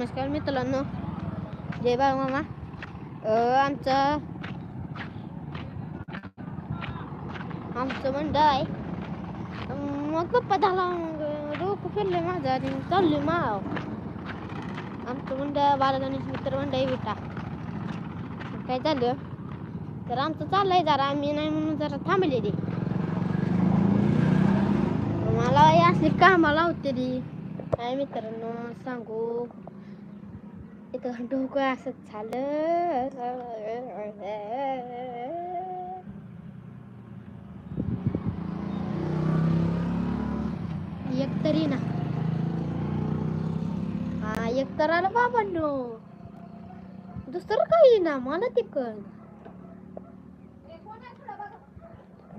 नमस्कार मित्रांनो जय बाळ मामा अं, आमचं आमचं मंडळ आहे अं, मग पप्पा झाला मग डोकं फिरलं माझं आणि चाललोय माव आमचं मंडळ बालगणेश मित्र मंडळ आहे विटा मग काय झालं तर आमचं चाललंय जरा आम्ही नाही म्हणून जरा थांबलेली मला हे असली कामाला होते ती काय मित्रांनो सांगू इथं डोकं असं झालं एक तरी ना. हा एक तर आलं बाबांनो. दुसरं काही ना मला ते कळ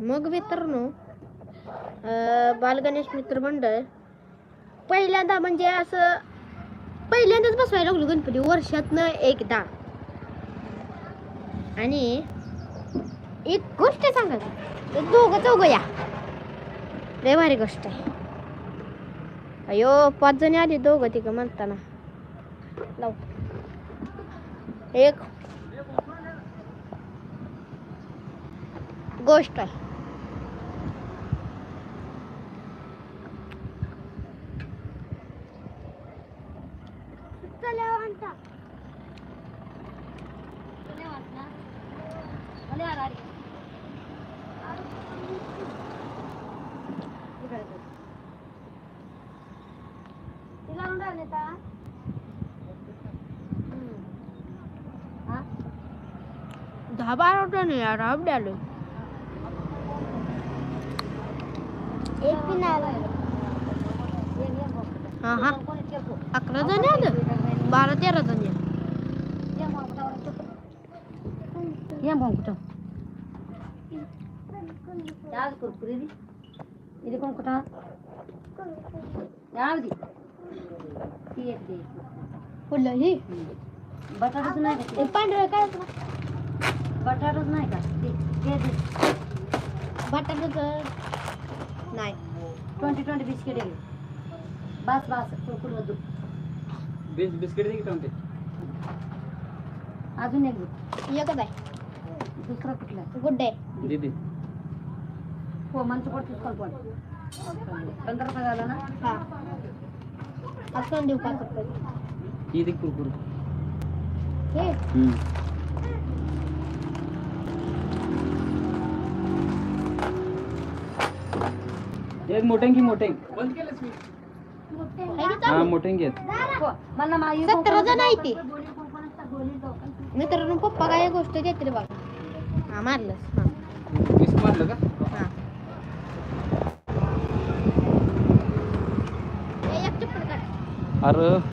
मग मित्रांनो बालगणेश मित्र मंडळ पहिल्यांदा म्हणजे असं पहिल्यांदाच बसवायला लागलो गणपती वर्षातनं एकदा. आणि एक गोष्ट सांगायची ते दोघं चौघं या. लय भारी गोष्ट आहे. अयो पाच जणी आली दोघं तिघं म्हणताना. लाव. एक. गोष्ट आहे. Burada. Ne var lan? Ne var abi? ఇలా ఉండాలి నేత ધાબા રોટો ને યાર આવડાલો એક પિનાલ હા હા અકરા તો ને ఇది ఇది కొనుక్కుంటా యావది తీయది फुलं ही बटाटाच नाही का एक पांढरं काय असतं? बटाटाच नाही का ते घे दे बटाट्याचं नाही ट्वेंटी ट्वेंटी बिस्किट आहे बस बस बिस्किट दे की टोमटे अजून एक दे. एकच आहे दुसरा कुठला? Good day. दीदी हो मंच पडतोच कॉल पण पंधरा रुपये झाला ना? हा. असं देऊ का फक्त ही दे कुरकुर. हे? एक बंद केलंस मी. हा? मोठेंग घेत. हो सतरा जण आहे ती. मित्रांनो पप्पा काय गोष्ट घेतली बघा. हा मारलंस हा. वीस मारलं का? हा. हे एक चप्पल काढ. अरे.